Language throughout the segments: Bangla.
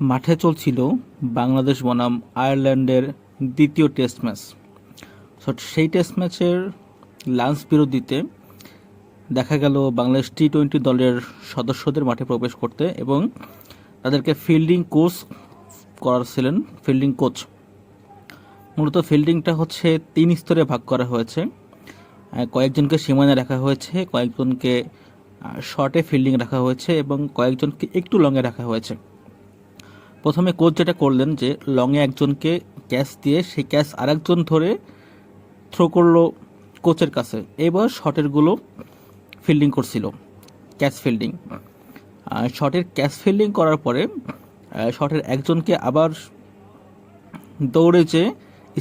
মাঠে চলছিল বাংলাদেশ বনাম আয়ারল্যান্ডের দ্বিতীয় টেস্ট ম্যাচ। সো সেই টেস্ট ম্যাচের লাঞ্চ বিরতিতে দেখা গেল বাংলাদেশ টি টোয়েন্টি দলের সদস্যদের মাঠে প্রবেশ করতে এবং তাদেরকে ফিল্ডিং কোচ করাছিলেন ফিল্ডিং কোচ। মূলত ফিল্ডিংটা হচ্ছে তিন স্তরে ভাগ করা হয়েছে। কয়েকজনকে সীমানায় রাখা হয়েছে, কয়েকজনকে শর্টে ফিল্ডিং রাখা হয়েছে এবং কয়েকজনকে একটু লংয়ে রাখা হয়েছে। প্রথমে কোচ যেটা করলেন যে, লংয়ে একজনকে ক্যাচ দিয়ে সেই ক্যাচ আরেকজন ধরে থ্রো করল কোচের কাছে। এবার শটেরগুলো ফিল্ডিং করছিল, ক্যাচ ফিল্ডিং। শটের ক্যাচ ফিল্ডিং করার পরে শটের একজনকে আবার দৌড়ে যে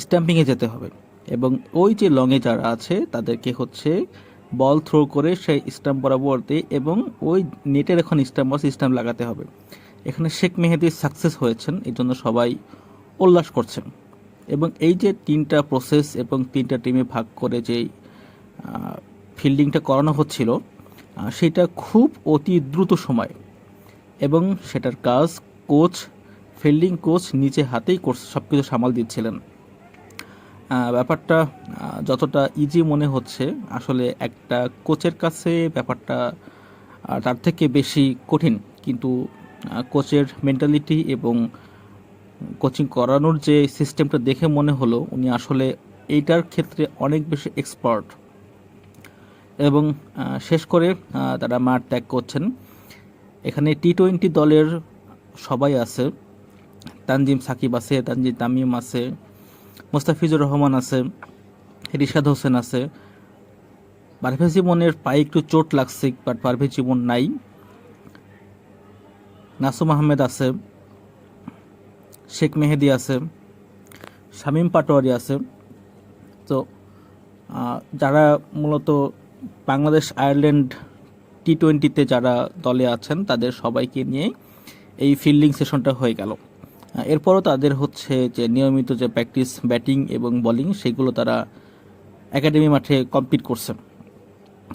স্ট্যাম্পিংয়ে যেতে হবে। এবং ওই যে লংয়ে যারা আছে, তাদেরকে হচ্ছে বল থ্রো করে সেই স্ট্যাম্প বরাবর দিয়ে এবং ওই নেটের এখন স্ট্যাম্প আছে, স্ট্যাম্প লাগাতে হবে। এখানে শেখ মেহেদি সাকসেস হয়েছেন, এই জন্য সবাই উল্লাস করছেন। এবং এই যে তিনটা প্রসেস এবং তিনটা টিমে ভাগ করে যেই ফিল্ডিংটা করানো হচ্ছিল সেটা খুব অতি দ্রুত সময়। এবং সেটার কাজ কোচ ফিল্ডিং কোচ নিচে হাতেই সব কিছু সামাল দিচ্ছিলেন। ব্যাপারটা যতটা ইজি মনে হচ্ছে, আসলে একটা কোচের কাছে ব্যাপারটা তার থেকে বেশি কঠিন। কিন্তু কোচের মেন্টালিটি এবং কোচিং করানোর যে সিস্টেমটা দেখে মনে হলো, উনি আসলে এইটার ক্ষেত্রে অনেক বেশি এক্সপার্ট এবং শেষ করে তারা মাঠ ত্যাগ করছেন। এখানে টি টোয়েন্টি দলের সবাই আছে। তানজিম সাকিব আছে, তানজিম তামিম আছে, মোস্তাফিজুর রহমান আছে, রিশাদ হোসেন আছে। পারভেজ জীবনের পায়ে একটু চোট লাগছে বাট পারভেজ জীবন নাই। নাসুম আহমেদ আছে, শেখ মেহেদি আছে, শামীম পাটোয়ারি আছে। তো যারা মূলত বাংলাদেশ, আয়ারল্যান্ড টি টোয়েন্টিতে যারা দলে আছেন, তাদের সবাইকে নিয়ে এই ফিল্ডিং সেশনটা হয়ে গেল। এরপরও তাদের হচ্ছে যে নিয়মিত যে প্র্যাকটিস ব্যাটিং এবং বোলিং সেগুলো তারা একাডেমি মাঠে কমপ্লিট করছে।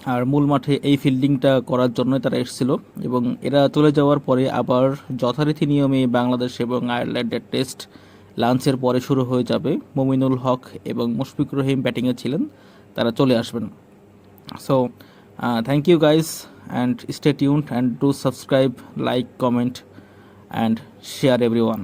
আর মূল মাঠে এই ফিল্ডিংটা করার জন্যই তারা এসেছিল এবং এরা চলে যাওয়ার পরে আবার যথারীতি নিয়মে বাংলাদেশ এবং আয়ারল্যান্ডের টেস্ট লাঞ্চের পরে শুরু হয়ে যাবে। মমিনুল হক এবং মুশফিকুর রহিম ব্যাটিংয়ে ছিলেন, তারা চলে আসবেন। So thank you guys and stay tuned and do subscribe like comment and share everyone